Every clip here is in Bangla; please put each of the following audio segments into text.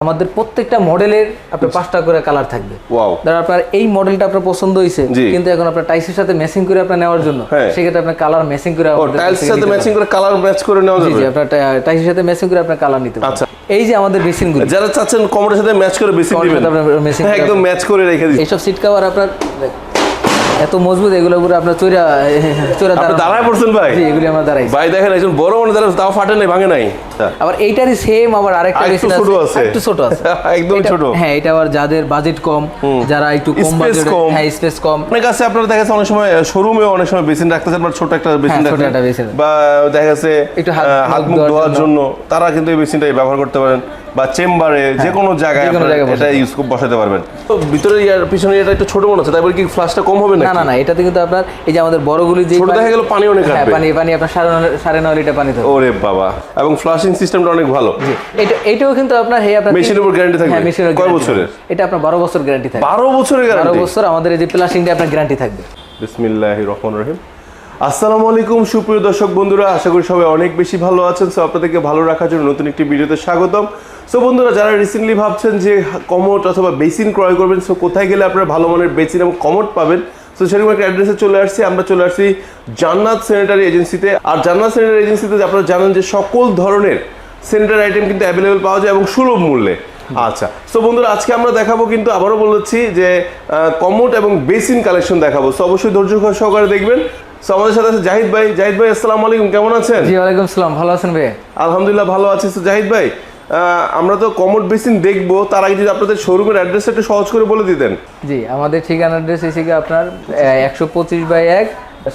আমাদের প্রত্যেকটা মডেলের আপনার পাঁচটা করে কালার থাকবে। ধর আপনার এই মডেলটা আপনার পছন্দ হয়েছে কিন্তু এখন আপনার টাইসের সাথে ম্যাচিং করে আপনার নেওয়ার জন্য হ্যাঁ। সেক্ষেত্রে আপনার কালার ম্যাচিং করে টাইলস সাথে ম্যাচিং করে কালার ম্যাচ করে নেওয়া। যাবে। জি আপনার টাইসের সাথে ম্যাচিং করে আপনার কালার নিতে আচ্ছা। এই যে আমাদের মেশিন বেসিনগুলি যারা চাচ্ছেন কমরের সাথে ম্যাচ করে বেশি দিবেন হ্যাঁ, একদম ম্যাচ করে রেখে দিন এইসব সিট কভার আপনার এত মজবুত এগুলো পুরো আপনার চৈরা চৈরা আপনি দাঁড়ায় পড়ছেন ভাই? জি এগুলি আমরা দাঁড়াই ভাই দেখেন একজন বড় মানুষ দাঁড়ায় তাও ফাটে নাই ভাঙে নাই। আবার এইটারই সেম আবার আরেকটা ছোট আছে। একটু ছোট আছে। একদম এটা- ছোট। হ্যাঁ এটা আবার যাদের বাজেট কম যারা একটু কম বাজেট কম। হ্যাঁ স্পেস কম। অনেক আছে আপনারা দেখা যাচ্ছে অনেক সময় শোরুমে অনেক সময় বেসিন রাখতেছেন বা ছোট একটা বেসিন হ্যাঁ, basin। বা দেখা যাচ্ছে একটু হাত মুখ ধোয়ার জন্য। তারা কিন্তু এই বেসিনটাই ব্যবহার করতে পারেন। বা চেম্বারে যে কোনো জায়গায় হ্যাঁ, যে কোনো জায়গায় এটা ইউজ বসাতে পারবেন। তো ভিতরে ইয়ার পিছনে এটা একটু ছোট মনে হচ্ছে তাই বলে কি ফ্লাশটা কম হবে না না না এটাতে কিন্তু আপনার এই যে আমাদের বড়গুলি যে ছোট দেখা গেল পানি অনেক হ্যাঁ কাটবে। পানি পানি আপনার সাড়ে নয় সাড়ে নয় লিটার পানি থাকবে ওরে বাবা। এবং ফ্লাশিং সিস্টেমটা অনেক ভালো। এটা এটাও কিন্তু আপনার হে আপনার মেশিনের উপর গ্যারান্টি থাকবে। হ্যাঁ মেশিনের কয় বছরের? এটা আপনার বারো বছর গ্যারান্টি থাকবে। বারো বছরের বারো গ্যারান্টি বছর আমাদের এই যে প্লাসিংটা আপনার গ্যারান্টি থাকবে। বিসমিল্লাহ রহমান রহিম। আসসালামু আলাইকুম, সুপ্রিয় দর্শক বন্ধুরা, আশা করি সবাই অনেক বেশি ভালো আছেন। সো আপনাদেরকে ভালো রাখার জন্য নতুন একটি ভিডিওতে স্বাগতম। সো বন্ধুরা, যারা রিসেন্টলি ভাবছেন যে কমোট অথবা বেসিন ক্রয় করবেন সো কোথায় গেলে আপনারা ভালো মানের বেসিন এবং কমোট পাবেন? সো সেরকম একটা অ্যাড্রেসে চলে আসছি। আমরা চলে আসছি জান্নাত স্যানিটারি এজেন্সিতে আর জান্নাত স্যানিটারি এজেন্সিতে আপনারা জানেন যে সকল ধরনের স্যানিটারি আইটেম কিন্তু অ্যাভেলেবেল পাওয়া যায় এবং সুলভ মূল্যে। আচ্ছা সো বন্ধুরা, আজকে আমরা দেখাবো কিন্তু আবারও বলেছি যে কমোট এবং বেসিন কালেকশন দেখাবো। সো অবশ্যই ধৈর্য সহকারে দেখবেন। সো আমাদের সাথে আছে জাহিদ ভাই। জাহিদ ভাই আসসালামু আলাইকুম কেমন আছেন? জি ওয়ালাইকুম সালাম ভালো আছেন ভাই আলহামদুলিল্লাহ ভালো আছি। তো জাহিদ ভাই আমরা তো কমোট বেসিন দেখব তার আগে যদি আপনাদের শোরুমের অ্যাড্রেস একটু সহজ করে বলে দিতেন। জি আমাদের ঠিকানা অ্যাড্রেস এসে আপনার একশো পঁচিশ বাই এক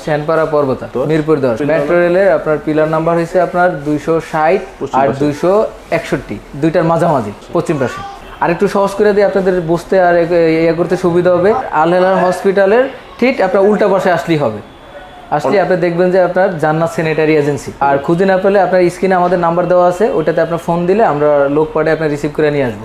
শ্যানপাড়া পর্বতা মিরপুর দশ। মেট্রো রেলের আপনার পিলার নাম্বার হয়েছে আপনার দুইশো ষাট আর দুইশো একষট্টি। দুইটার মাঝামাঝি পশ্চিম পাশে। আর একটু সহজ করে দিয়ে আপনাদের বুঝতে আর ইয়ে করতে সুবিধা হবে। আল হেলাল হসপিটালের ঠিক আপনার উল্টা পাশে আসলেই হবে। আসলে আপনি দেখবেন যে আপনার জান্নাত স্যানিটারি এজেন্সি আর খুঁজে না পেলে আপনার স্ক্রিনে আমাদের নাম্বার দেওয়া আছে ওটাতে আপনার ফোন দিলে আমরা লোক পাঠিয়ে আপনার রিসিভ করে নিয়ে আসব।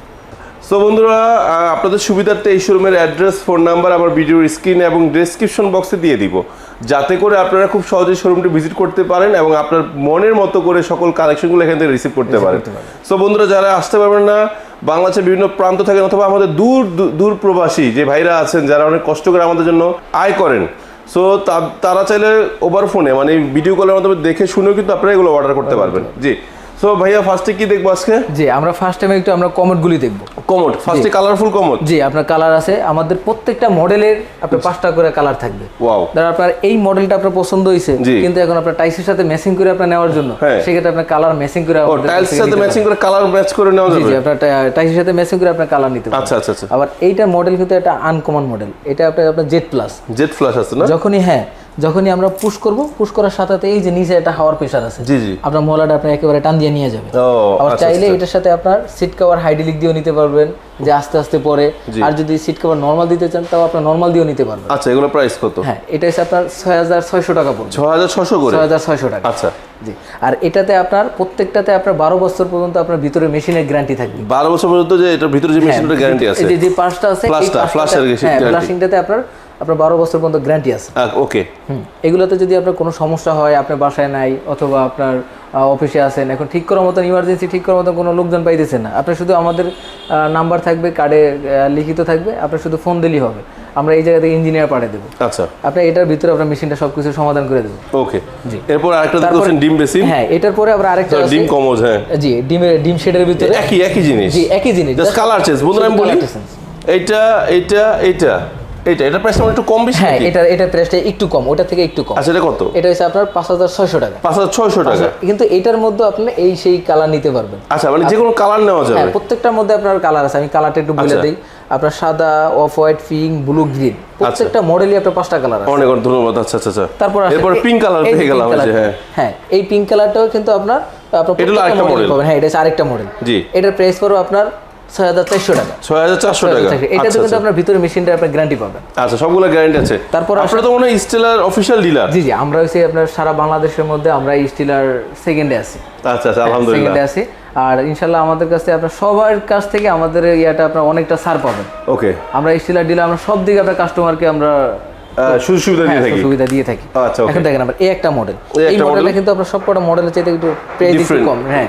সো বন্ধুরা আপনাদের সুবিধার্থে এই শোরুমের অ্যাড্রেস ফোন নাম্বার আমার ভিডিওর স্ক্রিনে এবং ডেসক্রিপশন বক্সে দিয়ে দিব। যাতে করে আপনারা খুব সহজে শোরুমটি ভিজিট করতে পারেন এবং আপনার মনের মতো করে সকল কালেকশনগুলো এখান থেকে রিসিভ করতে পারেন। সো বন্ধুরা যারা আসতে পারবেন না বাংলাদেশের বিভিন্ন প্রান্ত থাকেন অথবা আমাদের দূর দূর- দূর প্রবাসী যে ভাইরা আছেন যারা অনেক কষ্ট করে আমাদের জন্য আয় করেন সো তারা চাইলে ওভার ফোনে মানে ভিডিও কলের মাধ্যমে দেখে শুনেও কিন্তু আপনারা এগুলো অর্ডার করতে পারবেন। জি। সো ভাইয়া ফার্স্টে কি দেখব আজকে? জি আমরা ফার্স্ট টাইমে একটু আমরা দেখব। কমোড ফার্স্টে কালারফুল কমোড জি আপনার কালার আছে। আমাদের প্রত্যেকটা মডেলের আপনার পাঁচটা করে কালার থাকবে। ওয়াও ধর আপনার এই মডেলটা আপনার পছন্দ হয়েছে কিন্তু এখন আপনার টাইসের সাথে ম্যাচিং করে আপনার নেওয়ার জন্য হ্যাঁ। সেক্ষেত্রে আপনার কালার ম্যাচিং করে ও আমাদের কাছ টাইলস থেকে সাথে ম্যাচিং করে কালার ম্যাচ করে নেওয়া যাবে? জি আপনার টাইসের সাথে ম্যাচিং করে আপনার কালার নিতে আচ্ছা আচ্ছা আচ্ছা। আবার এইটার মডেল কিন্তু একটা আনকমন মডেল এটা আপনার আপনার জেড প্লাস জেট ফ্ল্যাশ আছে না? যখনই হ্যাঁ যখনই আমরা পুশ করব পুশ করার সাথে এই যে নিচে একটা হাওয়ার প্রেশার আছে জি জি। আপনার মলাটা আপনি একেবারে টান দিয়ে নিয়ে যাবে আবার আচ্ছা চাইলে আচ্ছা। এটার সাথে আপনার সিট কভার হাইড্রোলিক দিয়েও নিতে পারবেন যে আস্তে আস্তে পরে। আর যদি সিট কভার নর্মাল দিতে চান তাও আপনার নর্মাল দিয়েও নিতে পারবেন। আচ্ছা এগুলো প্রাইস কত? হ্যাঁ এটা হচ্ছে আপনার ছয় হাজার ছয়শো টাকা পড়বে। ছ হাজার ছশো করে? ছয় হাজার ছয়শো টাকা। আচ্ছা। জি। আর এটাতে আপনার প্রত্যেকটাতে আপনার বারো বছর পর্যন্ত আপনার ভিতরে মেশিনের গ্যারান্টি থাকবে। বারো বছর পর্যন্ত যে এটার ভিতরে যে মেশিনটার গ্যারান্টি আছে এই যে- যে পাঁচটা আছে এর guarantee। হ্যাঁ ফ্লাশিংটাতে আপনার আপনার বারো বছর পর্যন্ত গ্যারান্টি আছে। ওকে হুম এগুলোতে যদি আপনার কোনো সমস্যা হয় আপনার বাসায় নাই অথবা আপনার অফিসে আছেন এখন ঠিক করার মতন ইমার্জেন্সি ঠিক করার মতন কোনো লোকজন পাইতেছে না। আপনার শুধু আমাদের নাম্বার থাকবে কার্ডে লিখিত থাকবে আপনার শুধু ফোন দিলেই হবে। আমরা এই জায়গা থেকে ইঞ্জিনিয়ার পাঠিয়ে দেবো। আচ্ছা। আপনার এটার ভিতরে আপনার মেশিনটা সব কিছু সমাধান করে দেবো। ওকে জি। এরপর আরেকটা দেখছেন ডিম বেসিন। হ্যাঁ এটার পরে আবার আরেকটা ডিম কমোজ হ্যাঁ। জি ডিমের ডিম শেডের ভিতরে। একই একই জিনিস। জি একই জিনিস। জাস্ট কালার চেঞ্জ বন্ধুরা আমি বলি। এইটা এইটা এইটা। এইটা এটা প্রাইস একটু কম বেশি হ্যাঁ এটা এটা প্রাইসটা একটু কম ওটা থেকে একটু কম। আচ্ছা এটা কত? এটা হচ্ছে আপনার পাঁচ হাজার ছয়শো টাকা। পাঁচ হাজার ছয়শো টাকা। কিন্তু এটার মধ্যে আপনি এই সেই কালার নিতে পারবেন। আচ্ছা মানে যে কোনো কালার নেওয়া যাবে। হ্যাঁ প্রত্যেকটার মধ্যে আপনার কালার আছে আমি কালারটা একটু বলে আচ্ছা। দিই। আপনার সাদা off white pink blue green প্রত্যেকটা মডেলই আপনার পাঁচটা কালার আছে। অনেক অনেক ধন্যবাদ। আচ্ছা আচ্ছা আচ্ছা। তারপর এরপর পিঙ্ক কালার পেয়ে গেলাম হ্যাঁ। হ্যাঁ এই পিঙ্ক কালারটাও কিন্তু আপনার আপনার এটা আরেকটা। পাবেন। হ্যাঁ এটা আরেকটা মডেল জি। এটার প্রাইস পড়বে আপনার ছয় হাজার চারশো টাকা। ছয় হাজার চারশো টাকা। এটাতে আচ্ছা কিন্তু আচ্ছা। আপনার ভিতরে মেশিনটা আপনার গ্যারান্টি পাবেন। আচ্ছা সবগুলো গ্যারান্টি আছে। তারপর আসে- আপনারা তো মনে হয় স্টেলার অফিসিয়াল ডিলার জি জি আমরা হচ্ছে আপনার সারা বাংলাদেশের মধ্যে আমরা স্টিলার সেকেন্ডে আছি। আচ্ছা আচ্ছা আলহামদুলিল্লাহ। সেকেন্ডে আছি। আর ইনশাল্লাহ আমাদের কাছে আপনার সবার কাছ থেকে আমাদের ইয়াটা আপনার অনেকটা ছাড় পাবেন। ওকে আমরা স্টিলার ডিলার আমরা সব দিকে আপনার কাস্টমারকে আমরা সুযোগ সুবিধা দিয়ে হ্যাঁ, থাকি। সুবিধা দিয়ে থাকি। আচ্ছা, এখন দেখেন আমরা এই একটা মডেল এই এই একটা মডেলে model? কিন্তু আপনার সবকটা মডেলের চাইতে একটু প্রাইস একটু কম হ্যাঁ।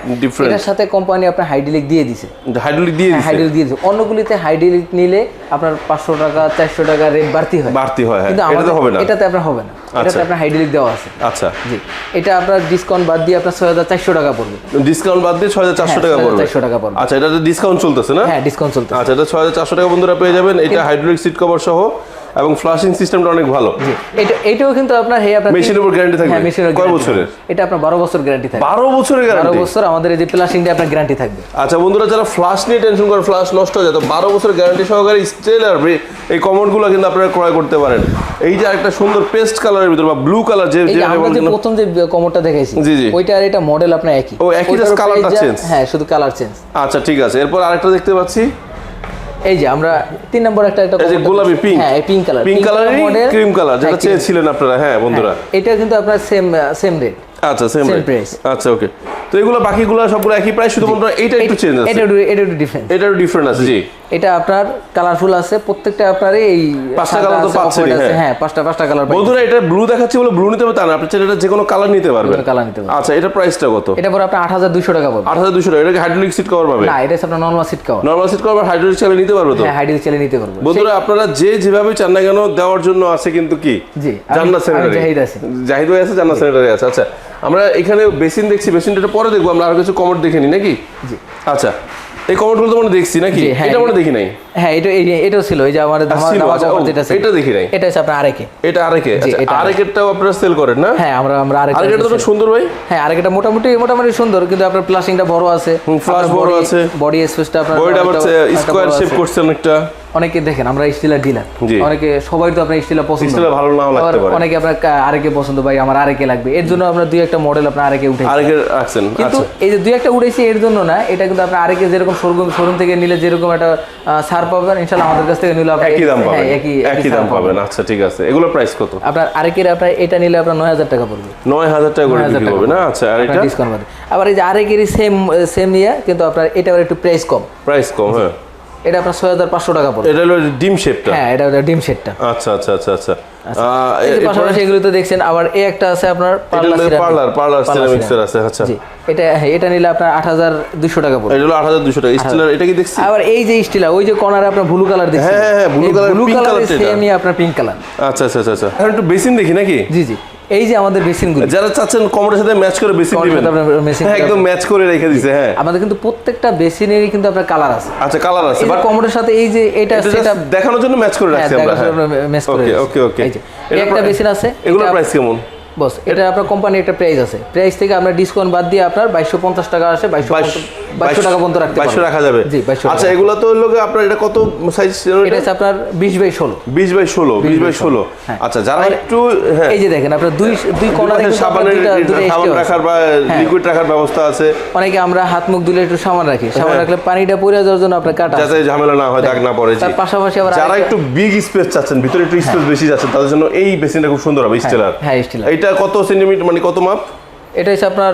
এটার সাথে কোম্পানি আপনার হাইড্রোলিক দিয়ে দিছে। হাইড্রোলিক দিয়ে দিচ্ছে হাইড্রোলিক দিয়ে দিছে। অন্যগুলিতে হাইড্রোলিক নিলে আপনার পাঁচশো টাকা চারশো টাকা রেট বাড়তি হয়। বাড়তি হয় হ্যাঁ। কিন্তু এটাতে হবে না। এটাতে আপনার হবে না। এটাতে আচ্ছা। আপনার হাইড্রোলিক দেওয়া আছে। আচ্ছা। জি। এটা আপনার ডিসকাউন্ট বাদ দিয়ে আপনার ছয় হাজার চারশো টাকা পড়বে। ডিসকাউন্ট বাদ দিয়ে ছয় হাজার চারশো হ্যাঁ, টাকা পড়বে? 6400 টাকা পড়বে। আচ্ছা এটাতে ডিসকাউন্ট চলতেছে না? হ্যাঁ ডিসকাউন্ট চলতে আচ্ছা এটা ছয় হাজার চারশো টাকা বন্ধুরা পেয়ে যাবেন। এটা হাইড্রোলিক সিট কভার সহ এবং ফ্লাশিং সিস্টেমটা অনেক ভালো। এটা এটাও কিন্তু আপনার হে আপনার মেশিনের উপর গ্যারান্টি থাকবে। হ্যাঁ মেশিনের কয় বছরের? এটা আপনার বারো বছর গ্যারান্টি থাকবে। বারো বছরের বারো গ্যারান্টি বছর আমাদের এই যে প্লাসিংটা আপনার গ্যারান্টি থাকবে। আচ্ছা বন্ধুরা যারা ফ্লাশ নিয়ে টেনশন করে ফ্লাশ নষ্ট হয়ে যায় তো বারো বছর গ্যারান্টি সহকারে স্টেল আর এই কমোডগুলো কিন্তু আপনারা ক্রয় করতে পারেন। এই যে একটা সুন্দর পেস্ট কালারের ভিতর বা ব্লু কালার যে যে আমরা যে প্রথম যে কমরটা দেখাইছি জি, জি। ওইটা আর এটা মডেল আপনার একই। ও, একই, ওইটার just colour টা price যা- change। হ্যাঁ শুধু কালার চেঞ্জ আচ্ছা ঠিক আছে। এরপর আরেকটা দেখতে পাচ্ছি। এই যে আমরা তিন নম্বর একটা একটা এই যে গোলাপি পিঙ্ক হ্যাঁ পিঙ্ক কালার পিঙ্ক কালারের ক্রিম কালার যেটা চেয়েছিলেন আপনারা। হ্যাঁ বন্ধুরা। এটা কিন্তু আপনার সেম সেম রেট আচ্ছা সেম Same আচ্ছা ওকে তো এগুলো বাকিগুলো সবগুলো একই প্রাইস শুধুমাত্র এইটা একটু চেঞ্জ আছে। এটা একটু- এটা একটু ডিফারেন্ট এটা একটু ডিফারেন্ট আছে জি। এটা আপনার কালারফুল আছে প্রত্যেকটা আপনার এই পাঁচটা colour তো আছে, হ্যাঁ। হ্যাঁ পাঁচটা পাঁচটা কালার বন্ধুরা এটা ব্লু দেখাচ্ছে বলে ব্লু নিতে হবে তা না আপনি চাইলে এটা যে কোনো কালার নিতে পারবেন। কালার নিতে পারবেন। আচ্ছা এটা প্রাইসটা কত? এটা পরে হাজার দুশো টাকা পড়বে। আট হাজার দুশো টাকা এটাকে হাইড্রোলিক সিট কভার পাবে? না এটা আপনার normal seat cover normal seat cover hydraulic চাইলে নিতে পারবে তো? হ্যাঁ হাইডেল চালিয়ে নিতে পারব। বন্ধুরা আপনারা যে যেভাবে চান না কেন দেওয়ার জন্য আছে কিন্তু কি? জি, জান্নাত আমি স্যানিটারি জাহিদ আছি। জাহিদ ভাই আছে জান্নাত স্যানিটারি আছে। আচ্ছা আমরা এখানে বেসিন দেখছি বেসিনটা পরে দেখব আমরা আরও কিছু কমোড দেখে নিই নাকি? জি। আচ্ছা এই কমেন্টগুলো তো আমরা দেখছি নাকি? হ্যাঁ, এটা আমরা দেখি নাই। হ্যাঁ এটা এটাও ছিল এই যে আমাদের যেটা ছিল এটা দেখি নাই। এটা হচ্ছে আপনার আরেকে। এটা আরেকে আচ্ছা আরেকেরটাও আপনারা সেল করেন না? হ্যাঁ আমরা আমরা আরেকে আরেকেটা তো সুন্দর ভাই। হ্যাঁ আরেকটা মোটামুটি মোটামুটি সুন্দর কিন্তু আপনার প্লাসিংটা বড় আছে। হুম, বড় আছে। বডি স্পেসটা আপনার বডিটা হচ্ছে একটা- একটা স্কোয়ার শেপ আছে। করছে অনেকটা। অনেকে দেখেন আমরা স্টিলার ডিলার অনেকে সবাই তো আপনার স্টিলার পছন্দ। ভালো নাও লাগতে পারে। অনেকে আপনার আরেকে পছন্দ ভাই আমার আরেকে লাগবে। এর জন্য আপনার দুই একটা মডেল আপনার আরেকে উঠে রাখছেন কিন্তু আচ্ছা। এই যে দুই একটা উঠেছি এর জন্য না এটা কিন্তু আপনার আরেকে যেরকম শোরুম শোরুম থেকে নিলে যেরকম একটা ছাড় পাবেন ইনশাল্লাহ আমাদের কাছ থেকে নিলে আপনি একই দাম হ্যাঁ, পাবেন। একই একই দাম পাবেন। আচ্ছা ঠিক আছে। এগুলো প্রাইস কত? আপনার আরেকের আপনার এটা নিলে আপনার নয় হাজার টাকা পড়বে। নয় হাজার টাকা করে 9,000 বিক্রি হবে না? আচ্ছা আর এটা? ডিসকাউন্ট আবার এই যে আরেকেরই সেম সেম নিয়ে কিন্তু আপনার এটা একটু প্রাইস কম। প্রাইস কম হ্যাঁ। এটা আপনার ছয় হাজার পাঁচশো টাকা পড়বে। এটা হলো ডিম শেপটা হ্যাঁ এটা ডিম সেটটা আচ্ছা আচ্ছা আচ্ছা আচ্ছা। পাশাপাশি এগুলো তো দেখছেন আবার এই একটা আছে আপনার পার্লার পার্লার পার্লার সিরামিক্সের আছে আচ্ছা। এটা হ্যাঁ, এটা নিলে আপনার আট হাজার দুশো টাকা পড়বে। এটা হলো আট হাজার দুশো টাকা। স্টিলার এটা কি দেখছি? আবার এই যে স্টিলা ওই যে কর্নারে আপনার ব্লু কালার দেখছেন? হ্যাঁ, হ্যাঁ, ব্লু কালার এটা। সেমই আপনার পিঙ্ক কালার আচ্ছা আচ্ছা আচ্ছা আচ্ছা। একটু বেসিন দেখি নাকি? জি জি। এই যে আমাদের বেসিনগুলি যারা চাচ্ছেন কমরের সাথে ম্যাচ করে বেসিন দিবেন হ্যাঁ একদম ম্যাচ করে রেখে দিয়েছে হ্যাঁ। আমাদের কিন্তু প্রত্যেকটা বেসিনেরই কিন্তু আপনার কালার আছে। আচ্ছা কালার আছে বাট কমরের সাথে এই যে এটা সেটা দেখানোর জন্য ম্যাচ করে রাখছি আমরা হ্যাঁ। মেস করে ওকে ওকে ওকে এই যে, এটা একটা বেসিন আছে এগুলোর প্রাইস কেমন? বস এটা আপনার কোম্পানি একটা প্রাইস আছে। প্রাইস থেকে আমরা ডিসকাউন্ট বাদ দিয়ে আপনার বাইশশো পঞ্চাশ টাকা আসে বাইশশো বাইশশো টাকা পর্যন্ত রাখতে বাইশশো। রাখা যাবে। জি বাইশশো আচ্ছা এগুলো তো হলো আপনার এটা কত সাইজ এটা হচ্ছে আপনার বিশ বাই ষোলো। বিশ বাই ষোলো বিশ বাই ষোলো। হ্যাঁ। আচ্ছা যারা একটু হ্যাঁ। এই যে দেখেন আপনার দুই দুই কর্নারে কিন্তু সাবানের সাবান রাখার বা হ্যাঁ। লিকুইড রাখার ব্যবস্থা আছে। অনেকে আমরা হাত মুখ ধুলে একটু সামান রাখি। সামান হ্যাঁ। রাখলে পানিটা পড়ে যাওয়ার জন্য আপনার কাটা যাতে ঝামেলা না হয় দাগ না পড়ে। তার পাশাপাশি আবার যারা একটু বিগ স্পেস চাচ্ছেন ভিতরে একটু স্পেস বেশি যাচ্ছেন তাদের জন্য এই বেসিনটা খুব সুন্দর হবে স্টেলার হ্যাঁ, স্টেলার। এটা কত সেন্টিমিটার মানে কত মাপ? এটা হচ্ছে আপনার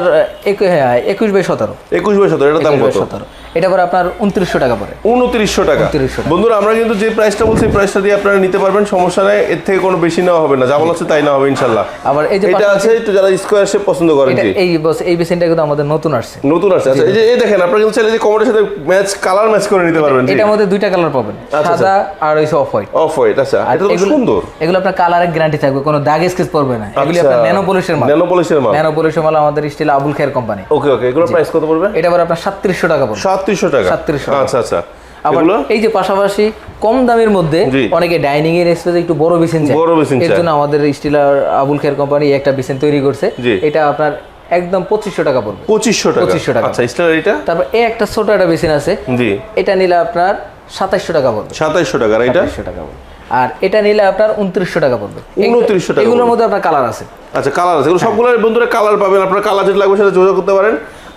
হ্যাঁ একুশ বাই সতেরো। একুশ বাই সতেরো এটার দাম কত? সতেরো। এটা পরে আপনার উনত্রিশশো টাকা পড়ে। উনত্রিশশো টাকা। 2900 বন্ধুরা আমরা কিন্তু যে প্রাইসটা বলছি প্রাইসটা দিয়ে আপনারা নিতে পারবেন সমস্যা নেই এর থেকে কোনো বেশি নেওয়া হবে না। যা বলা হচ্ছে তাই না হবে ইনশাল্লাহ। আবার এই যে এটা আছে একটু যারা স্কোয়ার শেপ পছন্দ করেন এটা এই বস এই বেসিনটা কিন্তু আমাদের নতুন আসছে। নতুন আছে আচ্ছা এই যে এই দেখেন আপনারা কিন্তু চাইলে যে কমরের সাথে ম্যাচ কালার ম্যাচ করে নিতে পারবেন এটার মধ্যে দুইটা কালার পাবেন আচ্ছা। সাদা আর হইছে অফ হোয়াইট অফ হোয়াইট আচ্ছা এটা তো সুন্দর। এগুলো আপনার কালারের গ্যারান্টি থাকবে কোনো দাগ স্কেচ পড়বে না। এগুলি আচ্ছা। আপনার ন্যানো পলিশের মাল ন্যানো পলিশের মাল ন্যানো পলিশের মাল আমাদের steel Abul Khair company. Okay okay এগুলোর প্রাইস কত পড়বে? এটা আবার আপনার সাতত্রিশশো টাকা পড়বে। সাতত্রিশশো টাকা? 3700 আচ্ছা আচ্ছা। আবার এই যে পাশাপাশি কম দামের মধ্যে অনেকে ডাইনিং এর স্পেসে একটু বড় বেসিন চায়। বড় বেসিন এর জন্য আমাদের স্টিলার আবুল খের কোম্পানি একটা বেসিন তৈরি করছে। এটা আপনার একদম পঁচিশশো টাকা পড়বে। পঁচিশশো টাকা। 2500 টাকা। আচ্ছা স্টার এটা তারপর এই একটা ছোট একটা বেসিন আছে। জি। এটা নিলে আপনার সাতাইশশো টাকা পড়বে। সাতাইশশো টাকা। এটা সাতাইশশো টাকা পড়বে। আর এটা নিলে আপনার উনত্রিশশো টাকা পড়বে। উনত্রিশশো টাকা এগুলোর মধ্যে আপনার কালার আছে। আচ্ছা কালার আছে। এগুলো সবগুলো বন্ধুরা কালার পাবেন। আপনার কালার যেটা লাগবে সেটা যোগাযোগ করতে পারেন।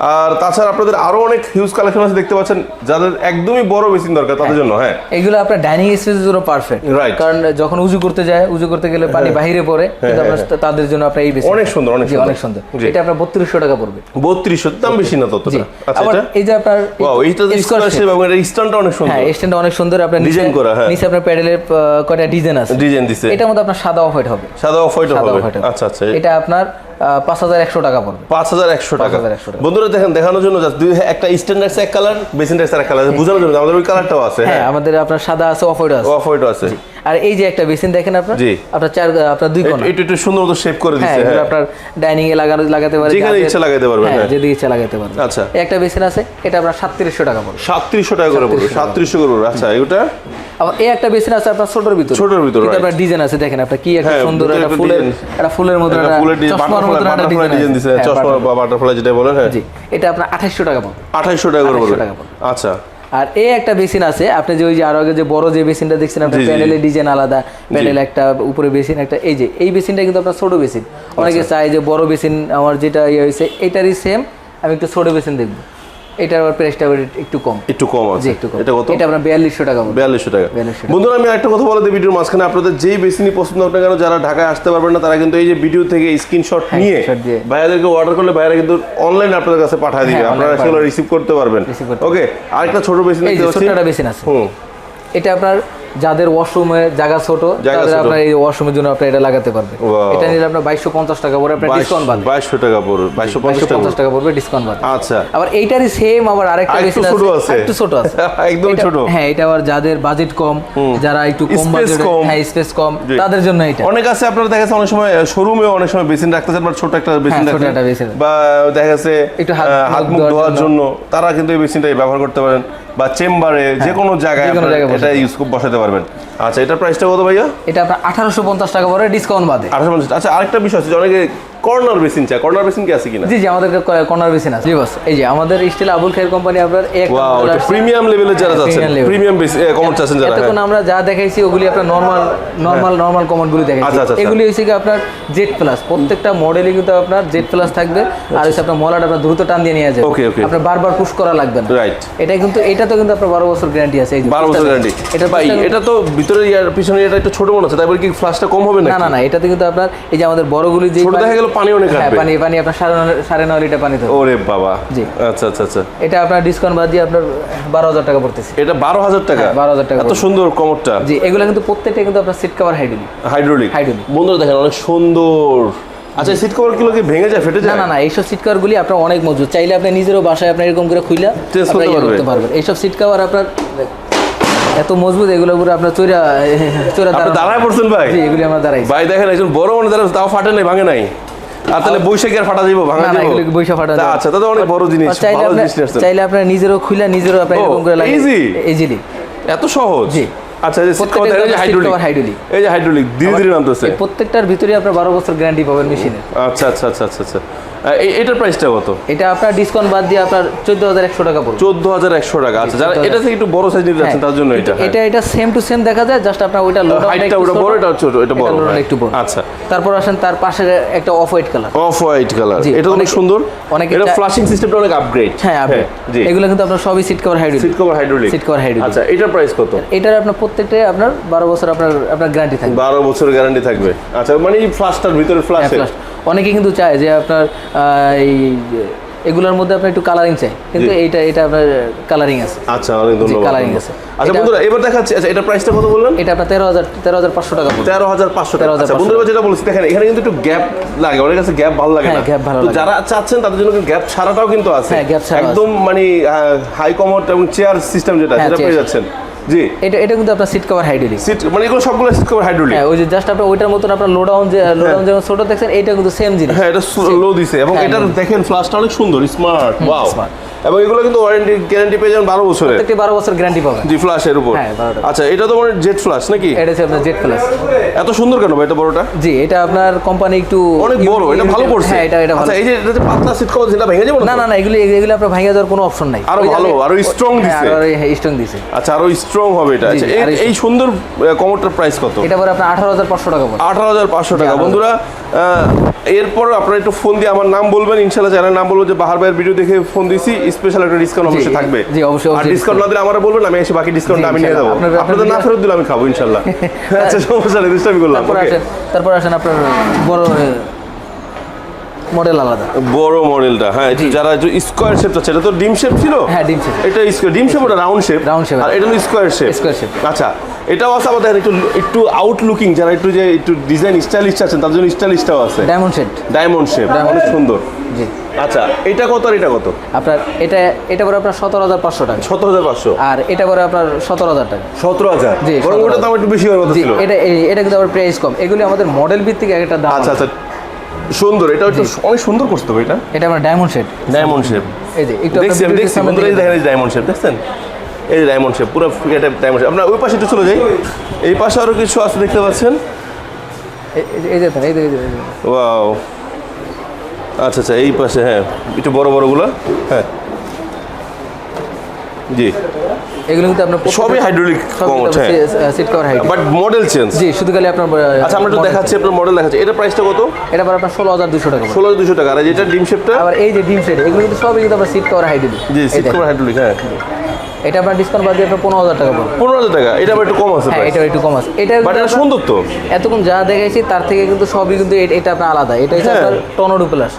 আর তাছাড়া আপনাদের আরও অনেক হিউজ কালেকশন আছে দেখতে পাচ্ছেন যাদের একদমই বড় বেসিন দরকার তাদের জন্য হ্যাঁ। এগুলো আপনার ডাইনিং স্পেসের জন্য পারফেক্ট Right. কারণ যখন উজু করতে যায় উজু করতে গেলে পানি বাইরে পড়ে আপনার তাদের জন্য আপনার এই বেশি অনেক সুন্দর, অনেক সুন্দর। অনেক সুন্দর। এটা আপনার বত্রিশশো টাকা পড়বে। বত্রিশশো দাম বেশি না জি। ততটা আচ্ছা এটা এই যে আপনার ওয়াও এইটা square স্কোয়ার শেপ এবং এটা স্ট্যান্ডটা অনেক সুন্দর। হ্যাঁ স্ট্যান্ড অনেক সুন্দর। আপনার ডিজাইন করা, হ্যাঁ। নিচে আপনার প্যাডেলের কয়টা ডিজাইন আছে? ডিজাইন দিছে। এটার মধ্যে আপনার সাদা অফ হোয়াইট হবে। সাদা অফ হোয়াইট হবে। আচ্ছা আচ্ছা। এটা আপনার পাঁচ হাজার একশো টাকা পড়বে। পাঁচ হাজার একশো টাকা। 5,100 টাকা। বন্ধুরা দেখেন দেখানোর জন্য দুই একটা স্ট্যান্ডার্ড এক কালার বেসিন এক কালার বোঝানোর জন্য। আমাদের ওই কালারটাও আছে হ্যাঁ? আমাদের আপনার সাদা আছে অফ হোয়াইট আছে। অফ হোয়াইট আছে। আর এই যে একটা বেসিন দেখেন আপনার? আপনার চার আপনার দুই কোণা এটা একটু সুন্দর মতো শেপ করে হ্যাঁ এগুলো হ্যাঁ। আপনার ডাইনিং এ লাগানো লাগাতে পারে যেখানে ইচ্ছা লাগাতে পারবেন, হ্যাঁ হ্যাঁ। যেদিকে ইচ্ছা লাগাতে পারবে আচ্ছা। একটা বেসিন আছে এটা আপনার সাতত্রিশশো টাকা পড়বে। সাতত্রিশশো টাকা করে পড়বে সাতত্রিশশো করে পড়বে। আচ্ছা এটা আবার এই একটা বেসিন আছে আপনার ছোটর ভিতর। ছোটর ভিতর, right. আপনার ডিজাইন আছে দেখেন আপনার কি একটা হ্যাঁ, সুন্দর একটা ফুলের একটা ফুলের মতো একটা একটা ফুলের ডিজাইন চশমার মতো একটা ডিজাইন দিছে হ্যাঁ, চশমা বা বাটারফ্লাই যেটা বলে হ্যাঁ। জি এটা আপনার আঠাশশো টাকা পড়বে। আঠাইশশো টাকা করে 2800 টাকা পড়বে। আচ্ছা। আর এই একটা বেসিন আছে আপনি যে ওই যে আরও আগে যে বড় যে বেসিনটা দেখছেন আপনার জি। প্যানেলের ডিজাইন আলাদা প্যানেল একটা উপরে বেসিন একটা এই যে এই বেসিনটা কিন্তু আপনার ছোট বেসিন। অনেকে চাই চায় যে বড় বেসিন আমার যেটা ইয়ে হয়েছে এটারই সেম আমি একটু ছোট বেসিন দেখব। আবার প্রাইসটা একটু কম। একটু কম আছে। একটু কম। এটা কত? এটা টাকা বিয়াল্লিশশো টাকা। 4200 টাকা। বন্ধুরা আমি একটা কথা বলে দিই ভিডিওর মাঝখানে। আপনাদের যেই বেসিনি পছন্দ কেন যারা ঢাকায় আসতে পারবেন না তারা কিন্তু এই যে ভিডিও থেকে স্ক্রিনশট নিয়ে। ভাইয়াদেরকে অর্ডার করলে ভাইয়ারা কিন্তু অনলাইন আপনাদের কাছে পাঠিয়ে দিবে। হ্যাঁ, আপনারা সেগুলো রিসিভ করতে পারবেন। ওকে আরেকটা ছোট বেসিন আছে। হুম। এটা আপনার যাদের ওয়াশরুমে জায়গা ছোট তাদের। আপনার এই ওয়াশরুমের জন্য আপনি এটা লাগাতে পারবেন এটা নিলে আপনার বাইশশো পঞ্চাশ টাকা পড়বে আপনার ডিসকাউন্ট বাদ। বাইশশো টাকা পড়বে বাইশশো পঞ্চাশ বাইশশো টাকা পড়বে ডিসকাউন্ট পড়বে। আচ্ছা। আবার এইটারই সেম আবার আরেকটা ছোট আছে। একটু ছোট আছে। একদমই এটা- ছোট। হ্যাঁ এটা আবার যাদের বাজেট কম যারা একটু কম Space বাজেট হ্যাঁ স্পেস কম তাদের জন্য এটা। অনেক আছে আপনারা দেখা যাচ্ছে অনেক সময় শোরুমে অনেক সময় বেসিন রাখতে চান বা ছোট একটা বেসিন হ্যাঁ, রাখতে বা দেখা যাচ্ছে একটু হাত মুখ ধোয়ার জন্য। তারা কিন্তু এই বেসিনটাই ব্যবহার করতে পারেন। বা চেম্বারে যে কোনো জায়গায় হ্যাঁ, যে কোনো জায়গায় এটা ইউজ বসাতে পারবেন। আচ্ছা এটার প্রাইসটা কত ভাইয়া? এটা আপনার আঠারোশো পঞ্চাশ টাকা পরে ডিসকাউন্ট বাদে। আঠারোশো পঞ্চাশ। আচ্ছা আরেকটা বিষয় আছে যে অনেকে কর্নার বেসিন কর্নার বেসিন কি আছে কিনা? জি জি আমাদের কর্নার বেসিন আছে। জি বস এই যে আমাদের স্টিল আবুল খায়ের কোম্পানি আপনার একটা ওয়াও আসছে। প্রিমিয়াম লেভেলের যারা যাচ্ছেন প্রিমিয়াম কমন চাচ্ছেন যারা এতক্ষণ হ্যাঁ। আমরা যা দেখাইছি ওগুলি আপনার নর্মাল নর্মাল নর্মাল কমেন্টগুলি আচ্ছা, দেখাইছি। আচ্ছা, আচ্ছা। এগুলি হচ্ছে কি আপনার জেড প্লাস প্রত্যেকটা মডেলই কিন্তু আপনার জেড প্লাস থাকবে আর হচ্ছে আপনার মলাটা আপনার দ্রুত টান দিয়ে নিয়ে যাবে। Okay, okay. আপনার বারবার পুশ করা লাগবে না। রাইট এটা কিন্তু এটা তো কিন্তু আপনার বারো বছর গ্যারান্টি আছে। এই যে বারো বছর গ্যারান্টি এটা ভাই এটা তো ভিতরে ইয়ার পিছনে এটা একটু ছোট মনে হচ্ছে বলে কি ফ্লাশটা কম হবে না না না না এটাতে কিন্তু আপনার এই যে আমাদের বড়গুলি যে ছোট দেখা গেল পানি অনেক হ্যাঁ পানি পানি আপনার সাড়ে নয় লিটার পানি ধরবে ওরে বাবা। জি। আচ্ছা আচ্ছা আচ্ছা। এটা আপনার ডিসকাউন্ট বাদ দিয়ে আপনার বারো হাজার টাকা পড়তেছে। এটা বারো হাজার টাকা? হ্যাঁ, 12,000 টাকা এত সুন্দর কমরটা। জি এগুলো কিন্তু প্রত্যেকটা কিন্তু আপনার সিট কভার হাইড্রোলিক Hydraulic। বন্ধুরা দেখেন অনেক সুন্দর। আচ্ছা সিট কভারগুলো কি ভেঙে যায় ফেটে যায়? না না এইসব সিট কভার গুলি আপনার অনেক মজবুত। চাইলে আপনি নিজেরও বাসায় আপনি এরকম করে খুইলা Change আপনার করতে ইয়ে। করতে পারবেন। এইসব সিট কভার আপনার এত মজবুত এগুলো পুরো আপনার চৈরা চৈরা দাঁড়ায় পড়ছেন ভাই? জি এগুলি আমরা দাঁড়াই ভাই দেখেন একজন বড় মনে দাঁড়ায় তাও ফাটে নাই ভাঙে নাই। আর তাহলে বৈশাখের ফাটা দিব ভাঙা দিব? যাব ফাটা আচ্ছা তাহলে অনেক বড় জিনিস ভালো জিনিস চাইলে আপনার নিজেরও খুইলা নিজেরও আপনার ও, এরকম করে ইজি ইজিলি এত সহজ? জি। আচ্ছা এই যে সিট প্রত্যেকটা কভার হাইড্রোলিক এই যে হাইড্রোলিক ধীরে ধীরে নামতেছে। প্রত্যেকটার ভিতরে আপনার বারো বছর গ্যারান্টি পাবেন মেশিনে আচ্ছা আচ্ছা আচ্ছা আচ্ছা আচ্ছা। এটার প্রাইসটা কত? এটা আপনার ডিসকাউন্ট বাদ দিয়ে আপনার চোদ্দ হাজার একশো টাকা পড়বে। চোদ্দ হাজার একশো টাকা। আচ্ছা যারা এটা থেকে একটু বড় সাইজ নিতে যাচ্ছেন তার জন্য এটা হ্যাঁ। এটা এটা সেম টু সেম দেখা যায় জাস্ট আপনার ওইটা লোড হাইটটা ওটা বড় এটা ছোট এটা বড় হ্যাঁ। একটু বড়। আচ্ছা। তারপর আসেন তার পাশে একটা off white colour off white colour এটা অনেক সুন্দর। অনেকে এটা ফ্লাশিং সিস্টেমটা অনেক আপগ্রেড হ্যাঁ আপনি জি। এগুলো কিন্তু আপনার সবই seat cover hydraulic seat cover hydraulic seat cover hydraulic আচ্ছা এটার প্রাইস কত? এটার আপনার প্রত্যেকটাই আপনার বারো বছর আপনার আপনার গ্যারান্টি থাকবে। বারো বছরের গ্যারান্টি থাকবে। আচ্ছা মানে এই ফ্লাশটার ভিতরে ফ্লাশ হ্যাঁ। অনেকে কিন্তু চায় যে আপনার এই এগুলোর মধ্যে আপনার একটু কালারিং চাই কিন্তু এইটা এটা আপনার কালারিং আছে। আচ্ছা অনেক ধন্যবাদ coloring আছে। আচ্ছা বন্ধুরা এবার দেখাচ্ছি আচ্ছা এটা প্রাইসটা কত বললেন? এটা আপনার তেরো হাজার তেরো হাজার পাঁচশো টাকা তেরো হাজার পাঁচশো টাকা। 13,500 আচ্ছা বন্ধুরা যেটা বলছি দেখেন এখানে কিন্তু একটু গ্যাপ লাগে অনেক কাছে গ্যাপ ভালো লাগে হ্যাঁ, না। gap ভালো। যারা চাচ্ছেন তাদের জন্য গ্যাপ ছাড়াটাও কিন্তু আছে। হ্যাঁ, gap ছাড়া একদম মানে হাই কমোড এবং চেয়ার সিস্টেম যেটা হ্যাঁ, সেটা পেয়ে যাচ্ছেন। জি। এটা এটা কিন্তু আপনার সিট কভার হাইড্রোলিক সিট মানে এগুলো সবগুলো সিট কভার হাইড্রোলিক হ্যাঁ ওই যে জাস্ট আপনার ওইটার মতন আপনার লো ডাউন যে লো ডাউন যেমন ছোট দেখছেন এটা কিন্তু সেম জিনিস। হ্যাঁ এটা লো দিছে। এবং এটা এটার low। দেখেন ফ্ল্যাশটা অনেক সুন্দর স্মার্ট ওয়াও smart। এবং এগুলো কিন্তু ওয়ারেন্টি গ্যারান্টি পেয়ে যাবেন বারো বছরের। প্রত্যেকটি বারো বছর গ্যারান্টি পাবেন। জি ফ্লাশের উপর। হ্যাঁ, 12 টাকা। আচ্ছা এটা তো মানে জেট ফ্লাশ নাকি? এটা হচ্ছে আপনার জেড প্লাস এত সুন্দর কেন ভাই এটা বড়টা? জি এটা আপনার কোম্পানি একটু অনেক বড় এটা ভালো করছে। হ্যাঁ এটা এটা ভালো। আচ্ছা এই যে এটা যে পাতলা সিট কভার সেটা ভেঙে যাবে না না না এগুলি এগুলি আপনার ভাঙিয়ে দেওয়ার কোনো অপশন নাই। আরও ভালো, আরও strong হ্যাঁ, দিছে। আরও স্ট্রং দিছে। আচ্ছা আরও স্ট্রং হবে এটা। আচ্ছা এই- সুন্দর কমোডটার প্রাইস কত? এটা পরে আপনার আঠারো হাজার পাঁচশো টাকা পড়ে আঠারো হাজার পাঁচশো টাকা। বন্ধুরা এরপর আপনারা একটু ফোন দিয়ে আমার নাম বলবেন। ইনশাল্লাহ চ্যানেল নাম বলব যে বাহার ভাইয়ের ভিডিও দেখে ফোন দিছি স্পেশাল একটা ডিসকাউন্ট অবশ্যই থাকবে। জি, অবশ্যই, আর ডিসকাউন্ট না দিলে আমার বলবেন আমি এসে বাকি ডিসকাউন্ট আমি নিয়ে যাব। আপনাদের না ফেরত দিলে আমি খাব ইনশাল্লাহ আচ্ছা সমস্যা নেই আমি করলাম তারপর আসেন তারপর আসেন আপনার বড় মডেল আলাদা। বড় মডেলটা হ্যাঁ যারা স্কোয়ার শেপ চাচ্ছে এটা তো ডিম শেপ ছিল? হ্যাঁ, ডিম shape। এটা স্কোয়ার ডিম শেপ ওটা রাউন্ড শেপ Round shape। আর এটা হলো স্কোয়ার শেপ Square shape। আচ্ছা এটাও আছে আমাদের একটু একটু আউটলুকিং যারা একটু যে একটু ডিজাইন স্টাইলিশ চাচ্ছেন তার জন্য স্টাইলিশটাও আছে। ডায়মন্ড সেট ডায়মন্ড শেপ অনেক সুন্দর। জি। আচ্ছা এটা কত আর এটা কত? আপনার এটা এটা করে আপনার সতেরো হাজার পাঁচশো টাকা। সতেরো হাজার পাঁচশো। আর এটা করে আপনার সতেরো হাজার টাকা। সতেরো হাজার? জি, বরং 17,000 ওটা দাম একটু বেশি হওয়ার কথা ছিল। এটা এটা কিন্তু আবার প্রাইস কম। এগুলি আমাদের মডেল ভিত্তিক এক একটা দাম আচ্ছা। আচ্ছা। সুন্দর এটা একটু অনেক সুন্দর করতে হবে এটা। এটা আমার ডায়মন্ড সেট ডায়মন্ড শেপ এই যে একটু দেখছি আমি দেখছি বন্ধুরা এই দেখেন। এই ডায়মন্ড শেপ দেখছেন? এই যে ডায়মন্ড শেপ পুরো এটা ডায়মন্ড শেপ আপনার ওই পাশে একটু চলে যাই। এই পাশে আরও কিছু আছে দেখতে পাচ্ছেন? এই যে এই যে এই যে, এই যে। ওয়াও। আচ্ছা আচ্ছা এই পাশে হ্যাঁ একটু বড় বড়গুলো হ্যাঁ। জি। এগুলো কিন্তু আপনার সবই hydraulic seat cover height but model change জি শুধু খালি আপনার আচ্ছা আমরা একটু দেখাচ্ছি আপনার মডেল দেখাচ্ছি। এটা প্রাইসটা কত? এটা পর আপনার ষোলো হাজার দুশো টাকা। ষোলো দুশো টাকা। আর যেটা ডিম শেপটা আবার এই যে ডিম সেট এগুলো কিন্তু সবই কিন্তু আপনার সিট কভার হাইড্রোলিক জি সিট কভার হাইড্রোলিক হ্যাঁ। এটা আপনার ডিসকাউন্ট বাদ দিয়ে আপনার পনেরো হাজার টাকা পড়বে পনেরো হাজার টাকা এটা আবার একটু কম আছে হ্যাঁ এটা একটু কম আছে। এটা বাট এটা সুন্দর তো। এতক্ষণ যা দেখাইছি তার থেকে কিন্তু সবই কিন্তু এটা আপনার আলাদা। এটা হচ্ছে হ্যাঁ। আপনার টর্নেডো প্লাস।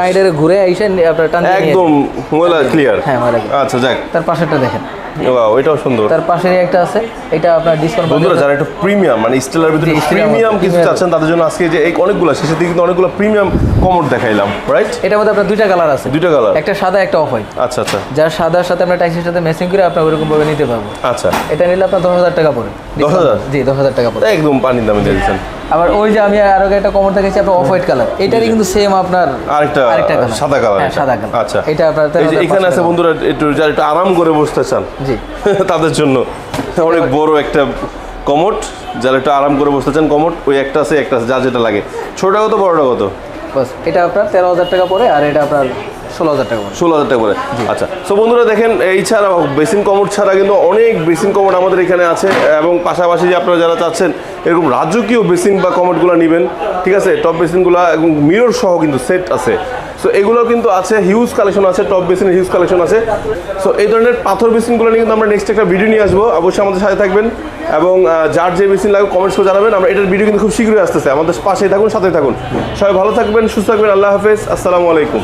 পাইডের ঘুরে আইসে আপনার টান একদম ময়লা ক্লিয়ার হ্যাঁ, ময়লা আচ্ছা যাক। তার পাশেরটা দেখেন। ওয়াও এটাও সুন্দর। তার পাশেরই একটা আছে। এটা আপনার ডিসকাউন্ট বন্ধুরা যারা একটু প্রিমিয়াম মানে স্টেলার ভিতরে প্রিমিয়াম মধ্যে কিছু চাচ্ছেন তাদের জন্য আজকে যে এই অনেকগুলো শেষের দিকে কিন্তু অনেকগুলো প্রিমিয়াম কমোড দেখাইলাম রাইট এটার মধ্যে আপনার দুইটা কালার আছে। দুইটা কালার একটা সাদা একটা অফ হোয়াইট। আচ্ছা আচ্ছা। যার সাদার সাথে আমরা টাইসের সাথে ম্যাচিং করে আপনার ওরকম ভাবে নিতে পারব। আচ্ছা। এটা নিলে আপনার দশ হাজার টাকা পড়ে। 10,000? জি দশ হাজার টাকা পড়ে। একদম পানির দামে দিয়ে দিচ্ছেন। আবার ওই যে আমি আরও একটা কমন দেখেছি আপনার অফ হোয়াইট কালার এটারই কিন্তু সেম আপনার আরেকটা আরেকটা কালার সাদা কালার হ্যাঁ সাদা কালার আচ্ছা। এটা আপনার যে এখানে আছে বন্ধুরা একটু যারা একটু আরাম করে বসতে চান জি। তাদের জন্য অনেক বড় একটা কমোট যারা একটু আরাম করে বসতে চান কমোট ওই একটা আছে একটা আছে যার যেটা লাগে। ছোটটা কত বড়টা কত? বাস এটা আপনার তেরো হাজার টাকা পড়ে আর এটা আপনার ষোলো হাজার টাকা ষোলো হাজার টাকা করে। আচ্ছা সো বন্ধুরা দেখেন এই ছাড়া বেসিন কমোড ছাড়া কিন্তু অনেক বেসিন কমোড আমাদের এখানে আছে এবং পাশাপাশি যে আপনারা যারা চাচ্ছেন এরকম রাজকীয় বেসিন বা কমোডগুলো নেবেন ঠিক আছে? টপ বেসিনগুলো এবং মিরর সহ কিন্তু সেট আছে। সো এগুলো কিন্তু আছে হিউজ কালেকশন আছে টপ বেসিনের হিউজ কালেকশন আছে। সো এই ধরনের পাথর বেসিনগুলো নিয়ে কিন্তু আমরা নেক্সট একটা ভিডিও নিয়ে আসব। অবশ্যই আমাদের সাথে থাকবেন এবং যার যে বেসিন লাগবে কমেন্টস করে জানাবেন। আমরা এটার ভিডিও কিন্তু খুব শীঘ্রই আসতেছে। আমাদের পাশেই থাকুন সাথে থাকুন। সবাই ভালো থাকবেন সুস্থ থাকবেন। আল্লাহ হাফেজ। আসসালামু আলাইকুম।